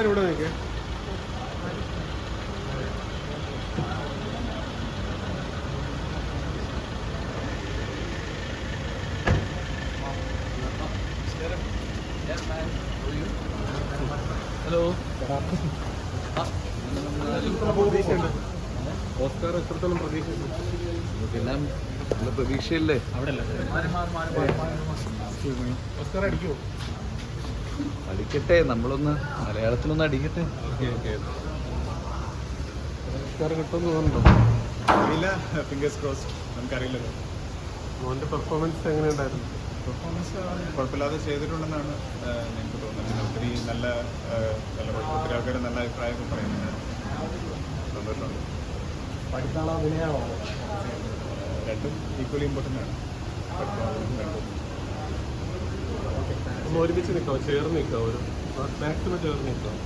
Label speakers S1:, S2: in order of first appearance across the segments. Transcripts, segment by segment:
S1: ഇവിടെ നിൽക്കേ
S2: hello.
S1: Oscar എത്രത്തോളം
S2: പ്രതീക്ഷ പ്രതീക്ഷയില്ലേ?
S1: അവിടെ
S2: അടിക്കട്ടെ നമ്മളൊന്ന് മലയാളത്തിലൊന്ന് അടിക്കട്ടെ.
S1: Okay okay. ഓസ്കാർ കിട്ടുമെന്ന് തോന്നുന്നുണ്ടോ
S3: അറിയില്ല ഫിംഗേഴ്സ് ക്രോസ് നമുക്കറിയില്ലല്ലോ.
S1: മോന്റെ പെർഫോമൻസ് എങ്ങനെയുണ്ടായിരുന്നു?
S3: പെർഫോമൻസ് കുഴപ്പമില്ലാതെ ചെയ്തിട്ടുണ്ടെന്നാണ് ഞങ്ങൾക്ക് തോന്നുന്നത്. ഒത്തിരി നല്ല നല്ല ഒത്തിരി ആൾക്കാർ നല്ല അഭിപ്രായമൊക്കെ പറയുന്നുണ്ട്. സന്തോഷമുണ്ട്.
S1: പഠിത്താണോ അഭിനയമാണോ?
S3: രണ്ടും ഈക്വലി ഇമ്പോർട്ടന്റ് ആണ്. പെർഫോമൻസും രണ്ടും.
S1: ഒന്ന് ഒരുമിച്ച് നിൽക്കാം ചേർന്ന് നിൽക്കാം ഒരു മാക്സിമം ചേർന്ന് നിൽക്കാം.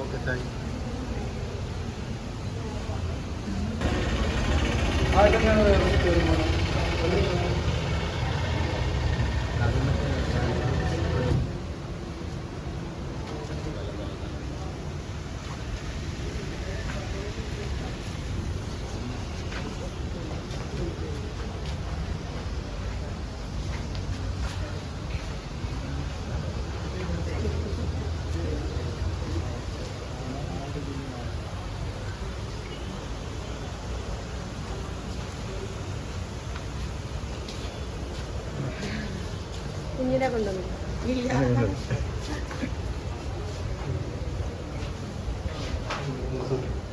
S1: ഓക്കെ താങ്ക് യു
S4: കുഞ്ഞിനെ കൊണ്ടുവന്നു. ഇല്ല.